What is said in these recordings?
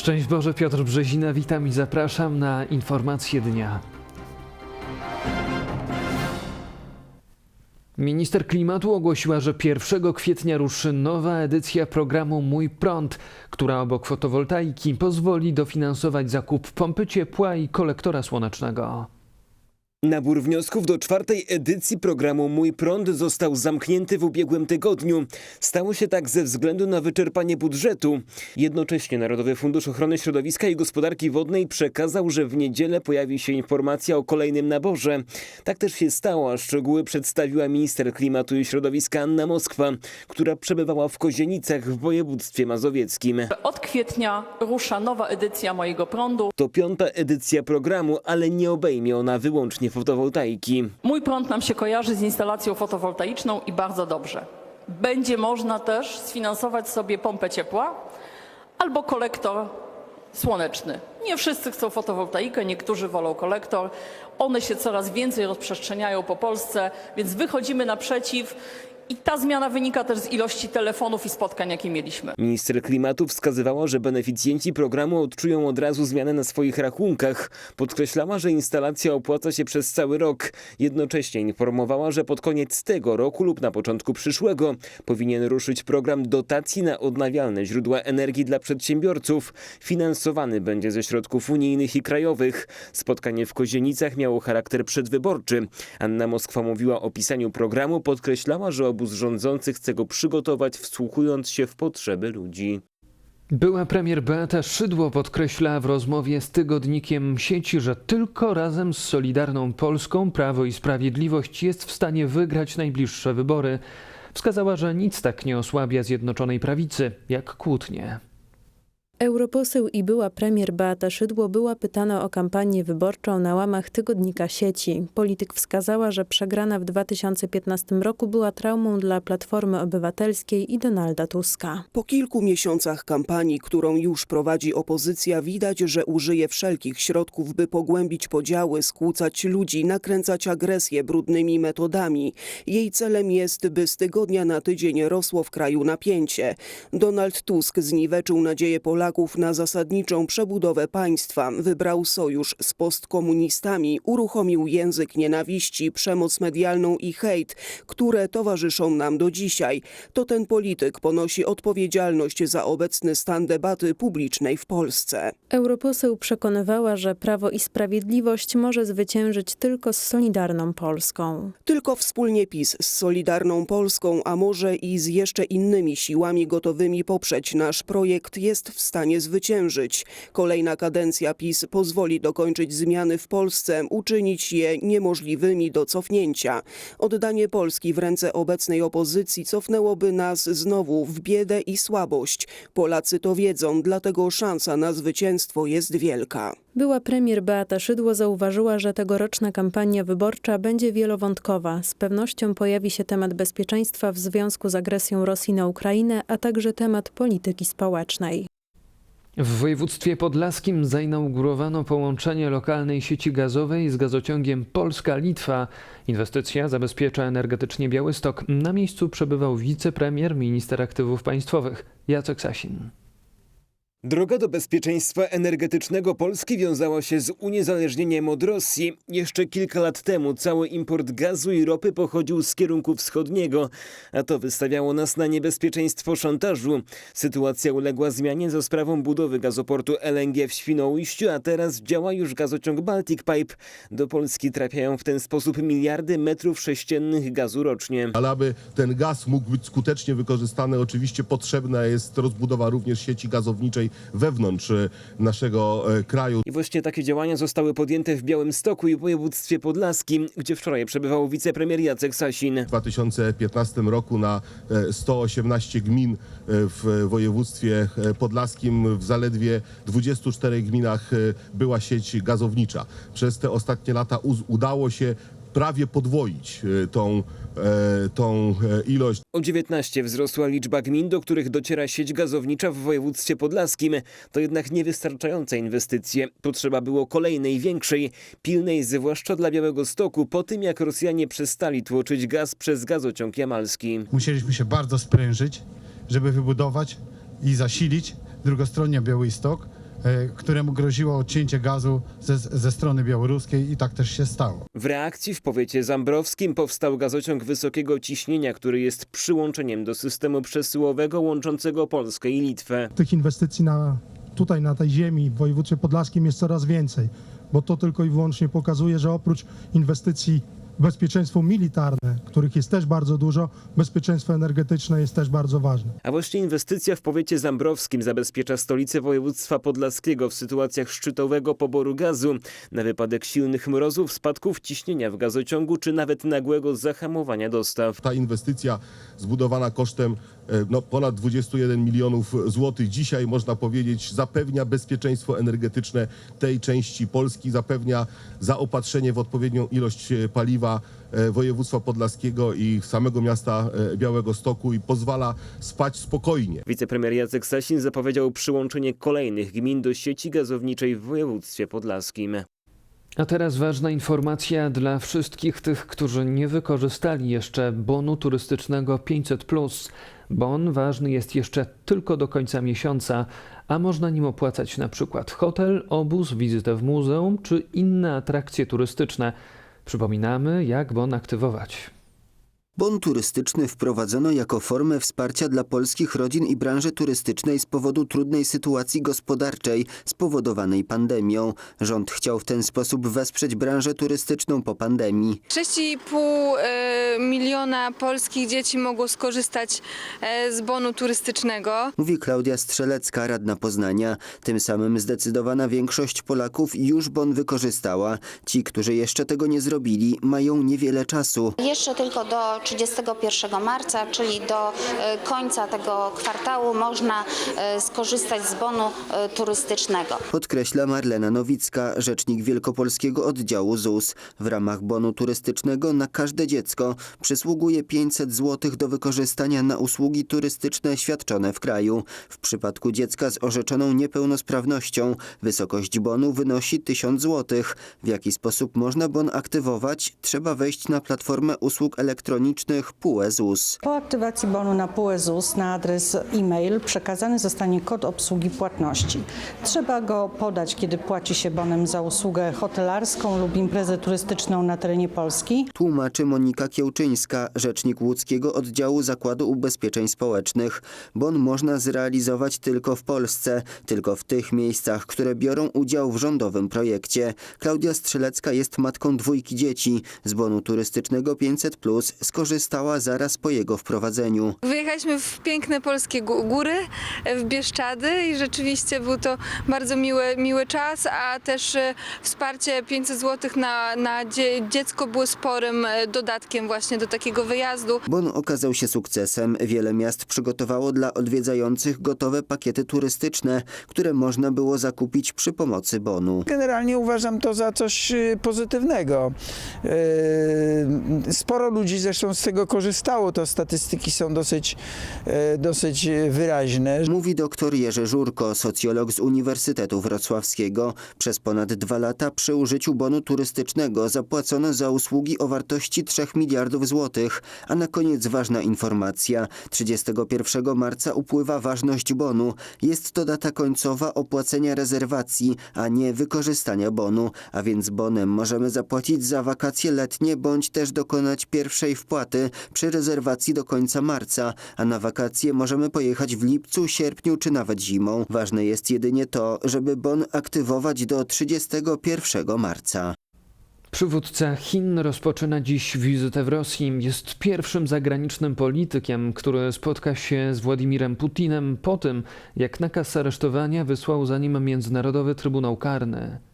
Szczęść Boże, Piotr Brzezina, witam i zapraszam na informacje dnia. Minister klimatu ogłosiła, że 1 kwietnia ruszy nowa edycja programu Mój Prąd, która obok fotowoltaiki pozwoli dofinansować zakup pompy ciepła i kolektora słonecznego. Nabór wniosków do czwartej edycji programu Mój Prąd został zamknięty w ubiegłym tygodniu. Stało się tak ze względu na wyczerpanie budżetu. Jednocześnie Narodowy Fundusz Ochrony Środowiska i Gospodarki Wodnej przekazał, że w niedzielę pojawi się informacja o kolejnym naborze. Tak też się stało, a szczegóły przedstawiła minister klimatu i środowiska Anna Moskwa, która przebywała w Kozienicach w województwie mazowieckim. Od kwietnia rusza nowa edycja mojego prądu. To piąta edycja programu, ale nie obejmie ona wyłącznie fotowoltaiki. Mój prąd nam się kojarzy z instalacją fotowoltaiczną i bardzo dobrze. Będzie można też sfinansować sobie pompę ciepła albo kolektor słoneczny. Nie wszyscy chcą fotowoltaikę, niektórzy wolą kolektor. One się coraz więcej rozprzestrzeniają po Polsce, więc wychodzimy naprzeciw i ta zmiana wynika też z ilości telefonów i spotkań, jakie mieliśmy. Minister klimatu wskazywała, że beneficjenci programu odczują od razu zmianę na swoich rachunkach. Podkreślała, że instalacja opłaca się przez cały rok. Jednocześnie informowała, że pod koniec tego roku lub na początku przyszłego powinien ruszyć program dotacji na odnawialne źródła energii dla przedsiębiorców. Finansowany będzie ze środków unijnych i krajowych. Spotkanie w Kozienicach miało charakter przedwyborczy. Anna Moskwa mówiła o pisaniu programu, podkreślała, że obóz rządzący chce go przygotować, wsłuchując się w potrzeby ludzi. Była premier Beata Szydło podkreśla w rozmowie z tygodnikiem sieci, że tylko razem z Solidarną Polską Prawo i Sprawiedliwość jest w stanie wygrać najbliższe wybory. Wskazała, że nic tak nie osłabia Zjednoczonej Prawicy jak kłótnie. Europoseł i była premier Beata Szydło była pytana o kampanię wyborczą na łamach tygodnika sieci. Polityk wskazała, że przegrana w 2015 roku była traumą dla Platformy Obywatelskiej i Donalda Tuska. Po kilku miesiącach kampanii, którą już prowadzi opozycja, widać, że użyje wszelkich środków, by pogłębić podziały, skłócać ludzi, nakręcać agresję brudnymi metodami. Jej celem jest, by z tygodnia na tydzień rosło w kraju napięcie. Donald Tusk zniweczył nadzieję Polaków na zasadniczą przebudowę państwa, wybrał sojusz z postkomunistami, uruchomił język nienawiści, przemoc medialną i hejt, które towarzyszą nam do dzisiaj. To ten polityk ponosi odpowiedzialność za obecny stan debaty publicznej w Polsce. Europoseł przekonywała, że Prawo i Sprawiedliwość może zwyciężyć tylko z Solidarną Polską. Tylko wspólnie PiS z Solidarną Polską, a może i z jeszcze innymi siłami gotowymi poprzeć nasz projekt jest w stanie zwyciężyć. Kolejna kadencja PiS pozwoli dokończyć zmiany w Polsce, uczynić je niemożliwymi do cofnięcia. Oddanie Polski w ręce obecnej opozycji cofnęłoby nas znowu w biedę i słabość. Polacy to wiedzą, dlatego szansa na zwycięstwo jest wielka. Była premier Beata Szydło zauważyła, że tegoroczna kampania wyborcza będzie wielowątkowa. Z pewnością pojawi się temat bezpieczeństwa w związku z agresją Rosji na Ukrainę, a także temat polityki społecznej. W województwie podlaskim zainaugurowano połączenie lokalnej sieci gazowej z gazociągiem Polska-Litwa. Inwestycja zabezpiecza energetycznie Białystok. Na miejscu przebywał wicepremier, minister aktywów państwowych Jacek Sasin. Droga do bezpieczeństwa energetycznego Polski wiązała się z uniezależnieniem od Rosji. Jeszcze kilka lat temu cały import gazu i ropy pochodził z kierunku wschodniego, a to wystawiało nas na niebezpieczeństwo szantażu. Sytuacja uległa zmianie za sprawą budowy gazoportu LNG w Świnoujściu, a teraz działa już gazociąg Baltic Pipe. Do Polski trafiają w ten sposób miliardy metrów sześciennych gazu rocznie. Ale aby ten gaz mógł być skutecznie wykorzystany, oczywiście potrzebna jest rozbudowa również sieci gazowniczej wewnątrz e, naszego e, kraju. I właśnie takie działania zostały podjęte w Białymstoku i województwie podlaskim, gdzie wczoraj przebywał wicepremier Jacek Sasin. W 2015 roku na e, 118 gmin e, w województwie podlaskim w zaledwie 24 gminach była sieć gazownicza. Przez te ostatnie lata udało się prawie podwoić tą, e, tą e, ilość. O 19 wzrosła liczba gmin, do których dociera sieć gazownicza w województwie podlaskim. To jednak niewystarczające inwestycje. Potrzeba było kolejnej, większej, pilnej, zwłaszcza dla Białego Stoku, po tym jak Rosjanie przestali tłoczyć gaz przez gazociąg jamalski. Musieliśmy się bardzo sprężyć, żeby wybudować i zasilić drugostronnie Białystok któremu groziło odcięcie gazu ze, ze strony białoruskiej i tak też się stało. W reakcji w powiecie zambrowskim powstał gazociąg wysokiego ciśnienia, który jest przyłączeniem do systemu przesyłowego łączącego Polskę i Litwę. tych inwestycji na, tutaj na tej ziemi w województwie podlaskim jest coraz więcej, bo to tylko i wyłącznie pokazuje, że oprócz inwestycji bezpieczeństwo militarne, których jest też bardzo dużo, bezpieczeństwo energetyczne jest też bardzo ważne. A właśnie inwestycja w powiecie zambrowskim zabezpiecza stolicę województwa podlaskiego w sytuacjach szczytowego poboru gazu, na wypadek silnych mrozów, spadków ciśnienia w gazociągu czy nawet nagłego zahamowania dostaw. Ta inwestycja zbudowana kosztem e, no, ponad 21 milionów złotych dzisiaj można powiedzieć zapewnia bezpieczeństwo energetyczne tej części Polski, zapewnia zaopatrzenie w odpowiednią ilość e, paliwa e, województwa podlaskiego i samego miasta e, Białego Stoku i pozwala spać spokojnie. Wicepremier Jacek Sasin zapowiedział przyłączenie kolejnych gmin do sieci gazowniczej w województwie podlaskim. A teraz ważna informacja dla wszystkich tych, którzy nie wykorzystali jeszcze bonu turystycznego 500. Bon ważny jest jeszcze tylko do końca miesiąca, a można nim opłacać na przykład hotel, obóz, wizytę w muzeum czy inne atrakcje turystyczne. Przypominamy, jak bon aktywować. Bon turystyczny wprowadzono jako formę wsparcia dla polskich rodzin i branży turystycznej z powodu trudnej sytuacji gospodarczej spowodowanej pandemią. Rząd chciał w ten sposób wesprzeć branżę turystyczną po pandemii. 6,5 e, miliona polskich dzieci mogło skorzystać e, z bonu turystycznego. Mówi Klaudia Strzelecka, radna Poznania. Tym samym zdecydowana większość Polaków już bon wykorzystała. Ci, którzy jeszcze tego nie zrobili, mają niewiele czasu. Jeszcze tylko do 31 marca, czyli do e, końca tego kwartału można e, skorzystać z bonu e, turystycznego. Podkreśla Marlena Nowicka, rzecznik Wielkopolskiego Oddziału ZUS. W ramach bonu turystycznego na każde dziecko przysługuje 500 zł do wykorzystania na usługi turystyczne świadczone w kraju. W przypadku dziecka z orzeczoną niepełnosprawnością wysokość bonu wynosi 1000 zł. W jaki sposób można bon aktywować? Trzeba wejść na platformę usług elektronicznych PUE ZUS. Po aktywacji bonu na PUE ZUS na adres e-mail przekazany zostanie kod obsługi płatności. Trzeba go podać, kiedy płaci się bonem za usługę hotelarską lub imprezę turystyczną na terenie Polski. Tłumaczy Monika Kiełczyńska, rzecznik łódzkiego oddziału Zakładu Ubezpieczeń Społecznych. Bon można zrealizować tylko w Polsce, tylko w tych miejscach, które biorą udział w rządowym projekcie. Klaudia Strzelecka jest matką dwójki dzieci. Z bonu turystycznego 500 Plus skorzystała zaraz po jego wprowadzeniu. Wyjechaliśmy w piękne polskie gó- góry, e, w Bieszczady i rzeczywiście był to bardzo miły, miły czas, a też e, wsparcie 500 zł na, na dzie, dziecko było sporym e, dodatkiem właśnie do takiego wyjazdu. Bon okazał się sukcesem. Wiele miast przygotowało dla odwiedzających gotowe pakiety turystyczne, które można było zakupić przy pomocy bonu. Generalnie uważam to za coś y, pozytywnego. Yy, Sporo ludzi zresztą z tego korzystało, to statystyki są dosyć, e, dosyć wyraźne. Mówi dr Jerzy Żurko, socjolog z Uniwersytetu Wrocławskiego. Przez ponad dwa lata przy użyciu bonu turystycznego zapłacono za usługi o wartości 3 miliardów złotych. A na koniec ważna informacja. 31 marca upływa ważność bonu. Jest to data końcowa opłacenia rezerwacji, a nie wykorzystania bonu. A więc bonem możemy zapłacić za wakacje letnie bądź też dokonać pierwszej wpłaty przy rezerwacji do końca marca, a na wakacje możemy pojechać w lipcu, sierpniu czy nawet zimą. Ważne jest jedynie to, żeby bon aktywować do 31 marca. Przywódca Chin rozpoczyna dziś wizytę w Rosji. Jest pierwszym zagranicznym politykiem, który spotka się z Władimirem Putinem po tym, jak nakaz aresztowania wysłał za nim Międzynarodowy Trybunał Karny.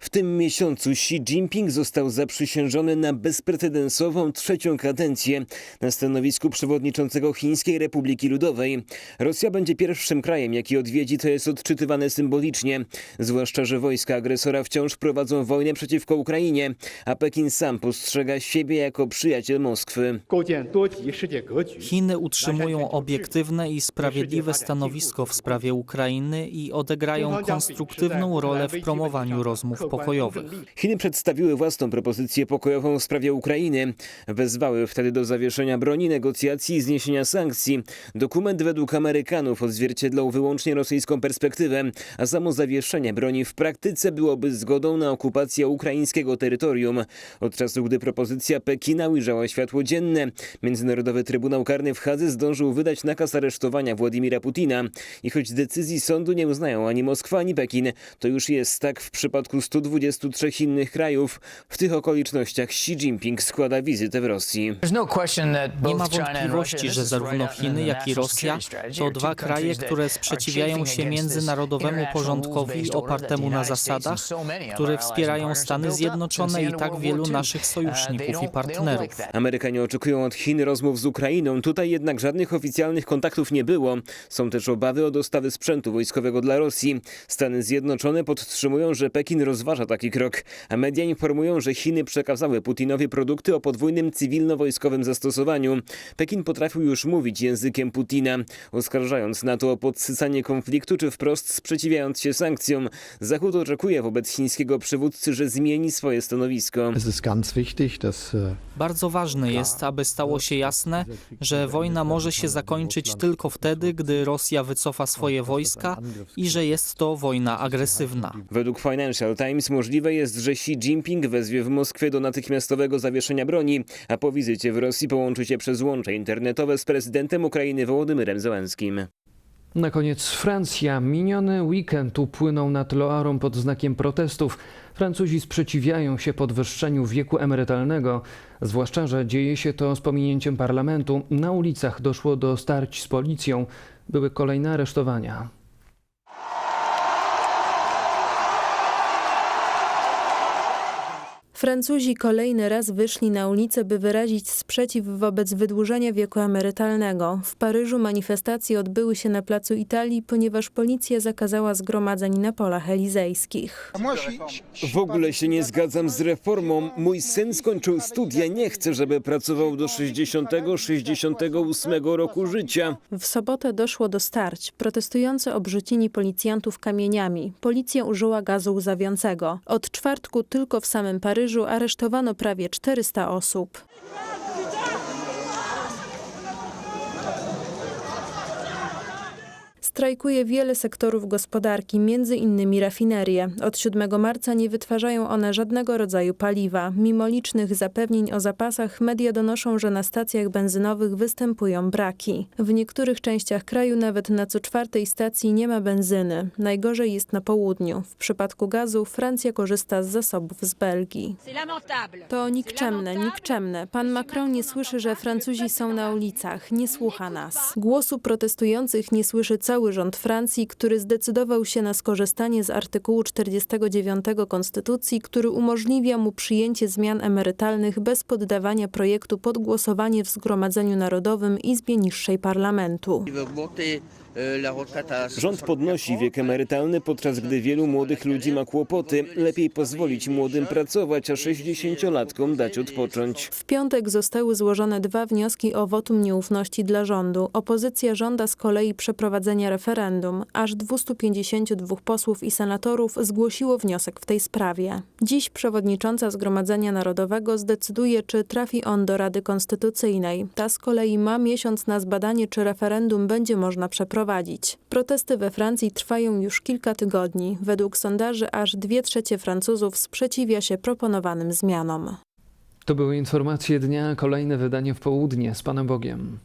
W tym miesiącu Xi Jinping został zaprzysiężony na bezprecedensową trzecią kadencję na stanowisku przewodniczącego Chińskiej Republiki Ludowej. Rosja będzie pierwszym krajem, jaki odwiedzi, to jest odczytywane symbolicznie. Zwłaszcza, że wojska agresora wciąż prowadzą wojnę przeciwko Ukrainie, a Pekin sam postrzega siebie jako przyjaciel Moskwy. Chiny utrzymują obiektywne i sprawiedliwe stanowisko w sprawie Ukrainy i odegrają konstruktywną rolę w promowaniu rozmów pokojowych. Chiny przedstawiły własną propozycję pokojową w sprawie Ukrainy. Wezwały wtedy do zawieszenia broni, negocjacji i zniesienia sankcji. Dokument według Amerykanów odzwierciedlał wyłącznie rosyjską perspektywę, a samo zawieszenie broni w praktyce byłoby zgodą na okupację ukraińskiego terytorium. Od czasu, gdy propozycja Pekina ujrzała światło dzienne, Międzynarodowy Trybunał Karny w Hadze zdążył wydać nakaz aresztowania Władimira Putina. I choć decyzji sądu nie uznają ani Moskwa, ani Pekin, to już jest tak w przypadku 123 innych krajów. W tych okolicznościach Xi Jinping składa wizytę w Rosji. Nie ma wątpliwości, że zarówno Chiny, jak i Rosja to dwa kraje, które sprzeciwiają się międzynarodowemu porządkowi opartemu na zasadach, które wspierają Stany Zjednoczone i tak wielu naszych sojuszników i partnerów. Amerykanie oczekują od Chin rozmów z Ukrainą. Tutaj jednak żadnych oficjalnych kontaktów nie było. Są też obawy o dostawy sprzętu wojskowego dla Rosji. Stany Zjednoczone podtrzymują, że Pekin rozważa taki krok, a media informują, że Chiny przekazały Putinowi produkty o podwójnym cywilno-wojskowym zastosowaniu. Pekin potrafił już mówić językiem Putina, oskarżając NATO o podsycanie konfliktu czy wprost sprzeciwiając się sankcjom. Zachód oczekuje wobec chińskiego przywódcy, że zmieni swoje stanowisko. Bardzo ważne jest, aby stało się jasne, że wojna może się zakończyć tylko wtedy, gdy Rosja wycofa swoje wojska i że jest to wojna agresywna. Według Financial Times możliwe jest, że Xi Jinping wezwie w Moskwie do natychmiastowego zawieszenia broni, a po wizycie w Rosji połączy się przez łącze internetowe z prezydentem Ukrainy Wołodymyrem Zełenskim. Na koniec Francja. Miniony weekend upłynął nad Loarą pod znakiem protestów. Francuzi sprzeciwiają się podwyższeniu wieku emerytalnego, zwłaszcza, że dzieje się to z pominięciem parlamentu. Na ulicach doszło do starć z policją. Były kolejne aresztowania. Francuzi kolejny raz wyszli na ulicę, by wyrazić sprzeciw wobec wydłużenia wieku emerytalnego. W Paryżu manifestacje odbyły się na placu Italii, ponieważ policja zakazała zgromadzeń na polach elizejskich. W ogóle się nie zgadzam z reformą. Mój syn skończył studia, nie chcę, żeby pracował do 60-68 roku życia. W sobotę doszło do starć. Protestujący obrzucili policjantów kamieniami. Policja użyła gazu łzawiącego. Od czwartku tylko w samym Paryżu aresztowano prawie 400 osób. Strajkuje wiele sektorów gospodarki, między innymi rafinerie. Od 7 marca nie wytwarzają one żadnego rodzaju paliwa. Mimo licznych zapewnień o zapasach, media donoszą, że na stacjach benzynowych występują braki. W niektórych częściach kraju nawet na co czwartej stacji nie ma benzyny. Najgorzej jest na południu. W przypadku gazu Francja korzysta z zasobów z Belgii. To nikczemne, nikczemne. Pan Macron nie słyszy, że Francuzi są na ulicach. Nie słucha nas. Głosu protestujących nie słyszy cały rząd Francji, który zdecydował się na skorzystanie z artykułu 49 Konstytucji, który umożliwia mu przyjęcie zmian emerytalnych bez poddawania projektu pod głosowanie w Zgromadzeniu Narodowym Izbie Niższej Parlamentu. Rząd podnosi wiek emerytalny, podczas gdy wielu młodych ludzi ma kłopoty. Lepiej pozwolić młodym pracować, a 60-latkom dać odpocząć. W piątek zostały złożone dwa wnioski o wotum nieufności dla rządu. Opozycja żąda z kolei przeprowadzenia referendum. Aż 252 posłów i senatorów zgłosiło wniosek w tej sprawie. Dziś przewodnicząca Zgromadzenia Narodowego zdecyduje, czy trafi on do Rady Konstytucyjnej. Ta z kolei ma miesiąc na zbadanie, czy referendum będzie można przeprowadzić. Protesty we Francji trwają już kilka tygodni. Według sondaży aż dwie trzecie Francuzów sprzeciwia się proponowanym zmianom. To były informacje dnia, kolejne wydanie w południe z Panem Bogiem.